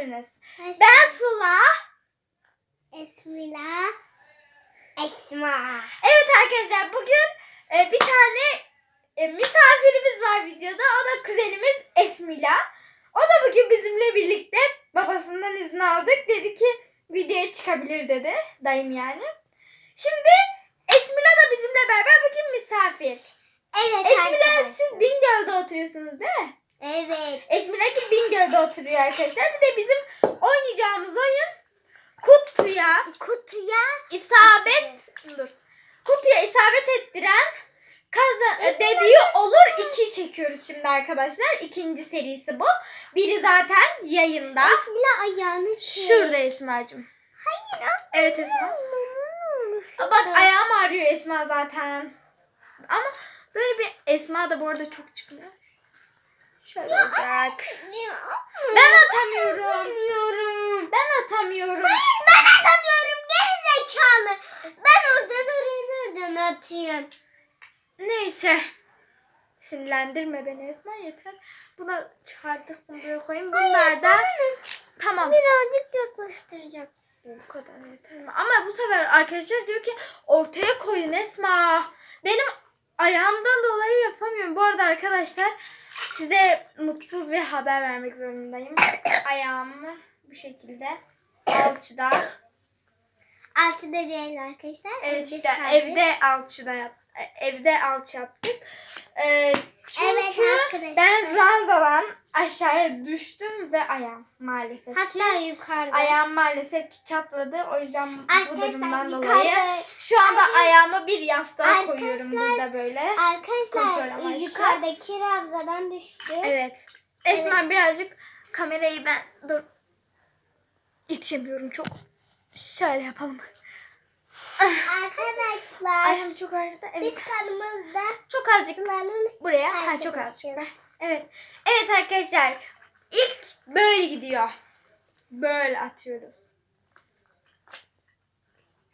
geldiniz. Ben Sıla. Esmila. Esma. Evet arkadaşlar bugün e, bir tane e, misafirimiz var videoda. O da kuzenimiz Esmila. O da bugün bizimle birlikte babasından izin aldık. Dedi ki videoya çıkabilir dedi. Dayım yani. Şimdi Esmila da bizimle beraber bugün misafir. Evet Esmila arkadaşlar. siz Bingöl'de oturuyorsunuz değil mi? Evet. Esmila ki Bingöl'de oturuyor arkadaşlar. Bir de bizim oynayacağımız oyun kutuya Kutuya isabet dur. Kutuya isabet ettiren kazan dediği olur iki çekiyoruz şimdi arkadaşlar. İkinci serisi bu. Biri zaten yayında. Esmila ayağını çek. Şurada Esma'cığım. Hayır. Evet Esma. Aa, Bak ayağım ağrıyor Esma zaten. Ama böyle bir Esma da bu arada çok çıkmıyor. Şöyle olacak. Ya. Ben atamıyorum. Atamıyorum. Ben atamıyorum. Hayır ben atamıyorum geri zekalı. Ben oradan oraya nereden atayım? Neyse. Sinirlendirme beni Esma yeter. Buna çıkardık bunu buraya koyayım. Bunlar da tamam. Birazcık yaklaştıracaksın. Bu kadar yeter mi? Ama bu sefer arkadaşlar diyor ki ortaya koyun Esma. Benim ayağımdan dolayı yapamıyorum. Bu arada arkadaşlar size mutsuz bir haber vermek zorundayım. Ayağımı bu şekilde alçıda. Altıda değil arkadaşlar. Evet işte evde alçıda yap evde alçı yaptık. Ee, çünkü Evet arkadaşlar. ben ranzadan aşağıya düştüm ve ayağım maalesef. ki- Hatta yukarıda. Ayağım maalesef ki çatladı. O yüzden bu Arkadaşlar durumdan yukarıda. dolayı şu anda Arkadaşlar- ayağımı bir yastığa koyuyorum burada böyle. Arkadaşlar yukarıdaki Ravza'dan düştü. Evet. Esma birazcık kamerayı ben dur yetişemiyorum çok. Şöyle yapalım. Arkadaşlar Ayağım çok ağrıdı. Evet. biz kanımızda Çok azıcık buraya. Ha çok azıcık. Evet. Evet arkadaşlar. İlk böyle gidiyor. Böyle atıyoruz.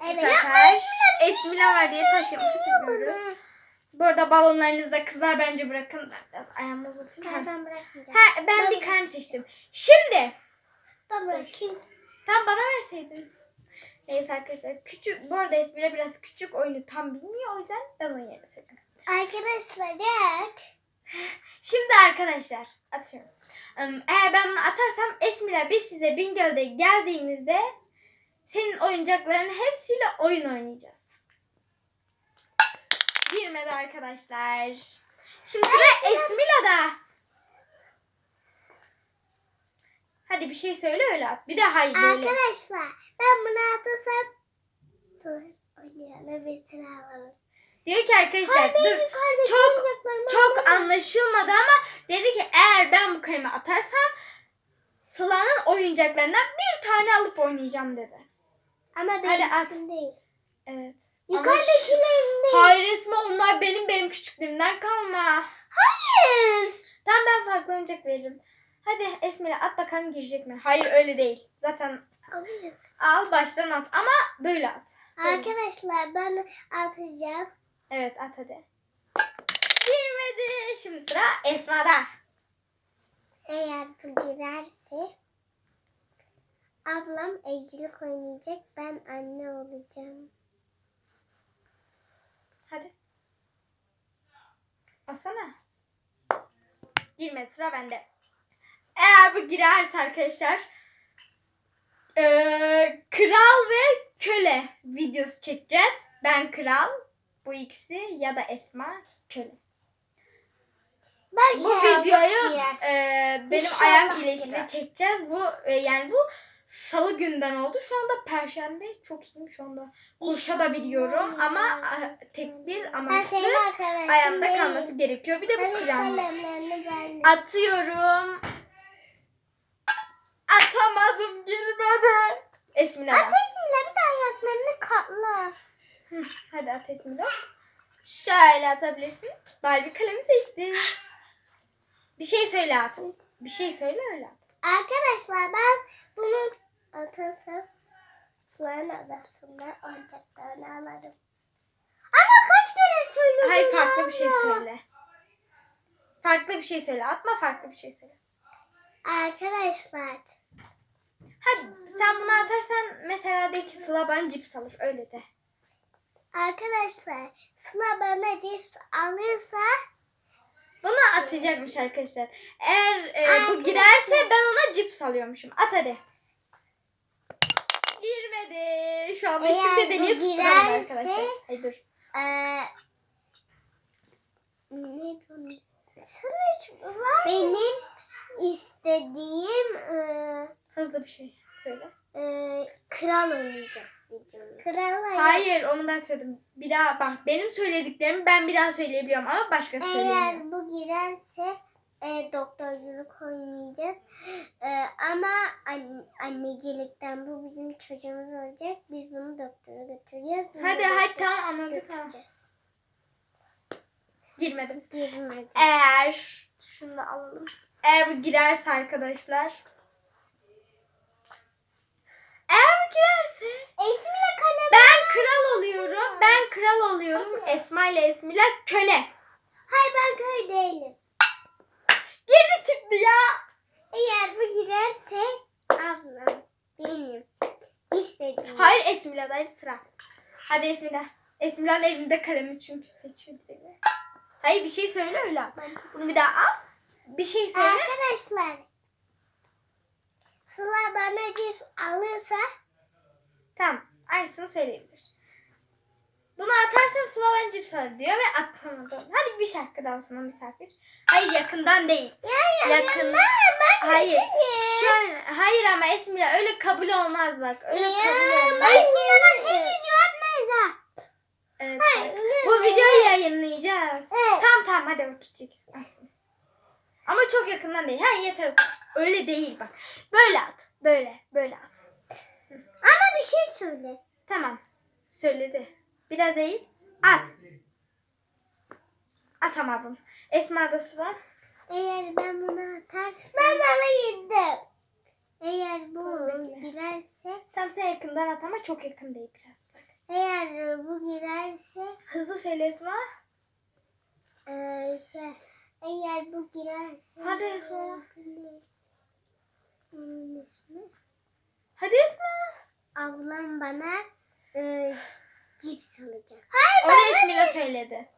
Bu Evet. sefer Esmila var diye taş yapmak istemiyoruz. Bu arada balonlarınızı da kızlar bence bırakın. Ben biraz ayağımı uzatayım. Ha. Ben bırakmayacağım. Ha, ben bir kalem seçtim. Şimdi Ben bırakayım. tam bana verseydin. Neyse arkadaşlar küçük bu arada Esmila biraz küçük oyunu tam bilmiyor o yüzden ben onun yerine söyledim. Arkadaşlar yak. Şimdi arkadaşlar atıyorum. Eğer ben bunu atarsam Esmila biz size Bingöl'de geldiğimizde senin oyuncakların hepsiyle oyun oynayacağız. Girmedi arkadaşlar. Şimdi sıra Esmila'da. Hadi bir şey söyle öyle at. Bir de hayır böyle. Arkadaşlar ben bunu sonra oynayalım sıra alalım. Diyor ki arkadaşlar dur yukarıdaki çok- çok anlaşılmadı ama dedi ki eğer ben bu kalemi atarsam Sıla'nın oyuncaklarından bir tane alıp oynayacağım dedi. Ama benim at. değil. Evet. Yukarıdakilerin değil. Hayır Esma onlar benim benim küçüklüğümden kalma. Hayır. Tamam ben farklı oyuncak veririm. Hadi Esma'ya at bakalım girecek mi? Hayır öyle değil. Zaten Alayım. al baştan at ama böyle at. Böyle. Arkadaşlar ben atacağım. Evet at hadi. Girmedi. Şimdi sıra Esma'da. Eğer bu girerse ablam evcilik oynayacak. Ben anne olacağım. Hadi. Asana. Girmedi sıra bende. Eğer bu girerse arkadaşlar eee, kral ve köle videosu çekeceğiz. Ben kral, bu ikisi ya da Esma köle. Ben Bu videoyu eee, benim İnşallah ayağım iyileşti çekeceğiz. Bu e, yani bu salı günden oldu. Şu anda perşembe çok iyiyim şu anda. Koşabiliyorum ama e, tek bir amaçlı ayağımda kalması gerekiyor. Bir de bu verme. Atıyorum. Atamadım girmedi. Esmine At. Esmile bir de ayaklarını katla. Hı, Hadi at Esmine. Şöyle atabilirsin. Barbie kalemi seçtim. Bir şey söyle at. Bir şey söyle öyle at. Arkadaşlar ben bunu atarsam Sıla'nın adasında oyuncaklarını alırım. Ama kaç kere söyledim Hayır farklı bir şey ya. söyle. Farklı bir şey söyle. Atma farklı bir şey söyle. Arkadaşlar Hadi sen bunu atarsan mesela de ki Sıla bana cips alır. Öyle de. Arkadaşlar Sıla bana cips alırsa Bunu atacakmış arkadaşlar. Eğer e, bu girerse ben ona cips alıyormuşum. At hadi. Girmedi. Şu anda hiç Eğer kimse deniyor tutturamadı arkadaşlar. Ay dur. eee ne Benim istediğim eee Hızlı bir şey söyle. eee, kral oynayacağız videoyu. Kral Hayır onu ben söyledim. Bir daha bak benim söylediklerimi ben bir daha söyleyebiliyorum ama başkası söyleyemiyor. Eğer bu girerse e, doktorculuk oynayacağız. E, ama an- annecilikten bu bizim çocuğumuz olacak. Biz bunu doktora götüreceğiz. Bunu Hadi hadi tamam anladık götüreceğiz. Girmedim. Girmedi. Eğer şunu da alalım. Eğer bu girerse arkadaşlar. Eğer bu girerse Esmi'yle kalem. ben kral oluyorum. Ben kral oluyorum. Esma ile Esmila köle. Hayır ben köy değilim. Girdi çıktı ya. Eğer bu girerse ablam benim istediğim. Hayır Esmila'daydı sıra. Hadi Esmila. Esmila'nın elinde kalemi çünkü seçiyor direkt. Hayır bir şey söyle öyle. Bunu bir daha al. Bir şey söyle. Arkadaşlar Sıla bana cips alırsa Tamam. Aynısını söyleyebilir. Bunu atarsam Sıla ben cips alır diyor ve atamadım. Hadi bir şarkı daha olsun misafir. Hayır yakından değil. Yakın. Hayır. Şöyle. Hayır ama Esmila öyle kabul olmaz bak. Öyle kabul olmaz. Esmi'yle bak tek video atmayız ha. Evet. Bu videoyu yayınlayacağız. Evet. Tamam tamam hadi o küçük. Ama çok yakından değil. Ha yeter. Öyle değil bak. Böyle at. Böyle. Böyle at. Ama bir şey söyle. Tamam. Söyledi. Biraz eğil. At. Atamadım. Esma'da sıra. Eğer ben bunu atarsam. Ben bana gittim. Eğer bu Tamam, girerse. Tam sen yakından at ama çok yakın değil biraz. Eğer bu girerse. Hızlı söyle Esma. Eee şey. Eğer bu girerse. Hadi Esma. Onun ismi. Hadi Esma. Ablam bana eee cips alacak. O da Esma'yla söyledi.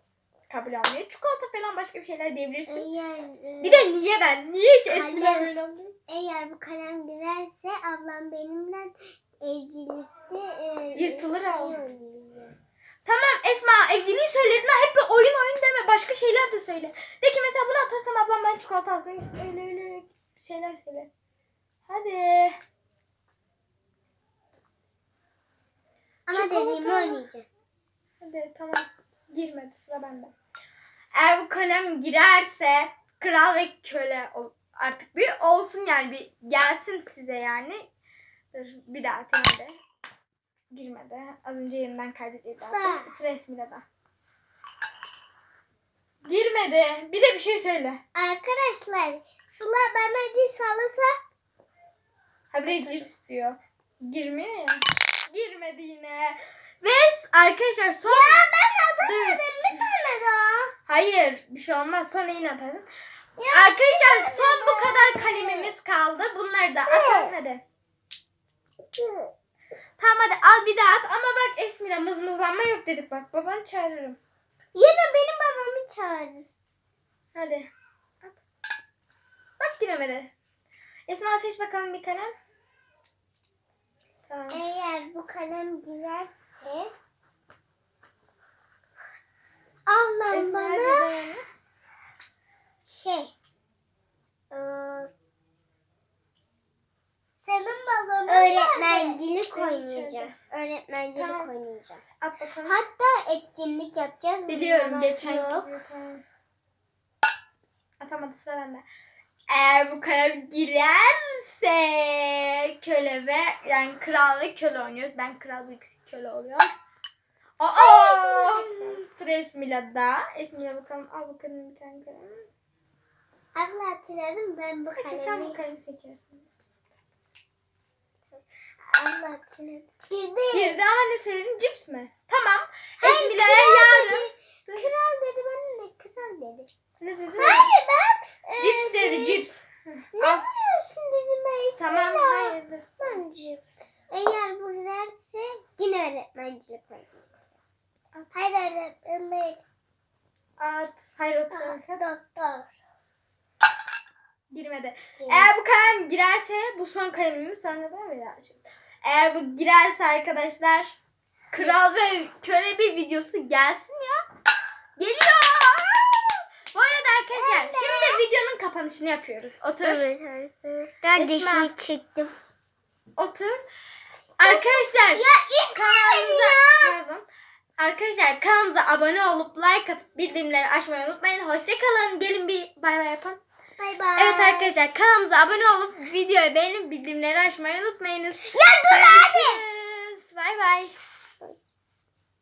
Kabul olmuyor. Çikolata falan başka bir şeyler diyebilirsin. Eğer eee, Bir de niye ben? Niye hiç. Esma'yla böyle oldu? eğer bu kalem girerse ablam benimle evcilikte eee Yırtılır şey ama. Tamam Esma evciliği söyledin hep bir oyun oyun deme başka şeyler de söyle. De ki mesela bunu atarsam ablam ben çikolata alsın. Öyle öyle şeyler söyle. Hadi. Ama Çikolata. dediğimi oynayacak. Hadi tamam. Girmedi sıra bende. Eğer bu kalem girerse kral ve köle ol- artık bir olsun yani bir gelsin size yani. Dur bir daha atayım hadi. Girmedi. Az önce yerimden kaydedildi. Sıra Esmile'de. Girmedi. Bir de bir şey söyle. Arkadaşlar Sıla bana cips alırsa Habire cips diyor. Girmiyor ya. Girmedi yine. Ve arkadaşlar son... Ya ben atamadım bir tane daha. Hayır bir şey olmaz sonra yine atarsın. Arkadaşlar son bu kadar kalemimiz kaldı. Bunları da atalım hadi. Al bir daha at ama bak Esmira mızmızlanma yok dedik bak babanı çağırırım. Da benim babamı çağırır. Hadi. At. Bak giremedi. Esma seç bakalım bir kalem. Tamam. Eğer bu kalem girerse Ablam Esma hadi bana dayan. şey ıı, senin balonun öğretmencilik nerede? oynayacağız. Öğretmencilik Tamam. oynayacağız. At bakalım. Hatta etkinlik yapacağız. Biliyorum geçen yok. gibi. Tamam. Atamadı sıra bende. Eğer bu kalem girerse köle ve yani kral ve köle oynuyoruz. Ben kral bu ikisi köle oluyor. Aa! Sıra Esmila'da. Esmila bakalım al bakalım bir tane kalem. Abla hatırladım ben bu Neyse sen bu kalemi. kalemi seçersin. Hatırladım. Girdi. Girdi ama ne söyledin? Cips mi? Tamam. Hayır, Esmila'ya yarın. dedi. Kral dedi bana ne kral dedi. Ne dedin? Hayır ben. e, Cips dedi cips. Ne Al. vuruyorsun dizime? Tamam Esmila? hayır dur. Ben Anneciğim. Eğer bu derse yine öğretmencilik oynayacağım. Hayır öğretmen değil. At. Hayır otur. Doktor. Girmedi. Girmedi. Eğer bu kalem girerse bu son kalemimiz sonra da daha açacağız. Eğer bu girerse arkadaşlar kral ve köle bir videosu gelsin ya. Geliyor. Bu arada arkadaşlar Evet. şimdi videonun kapanışını yapıyoruz. Otur. Evet evet. Ben Esma. dişimi çektim. Otur. Arkadaşlar Ya kanalımıza pardon. Arkadaşlar kanalımıza abone olup like atıp bildirimleri açmayı unutmayın. Hoşçakalın. Gelin bir bay bay yapalım. Bay bay. Evet arkadaşlar kanalımıza abone olup videoyu beğenip bildirimleri açmayı unutmayınız. Ya dur abi. Bay bay.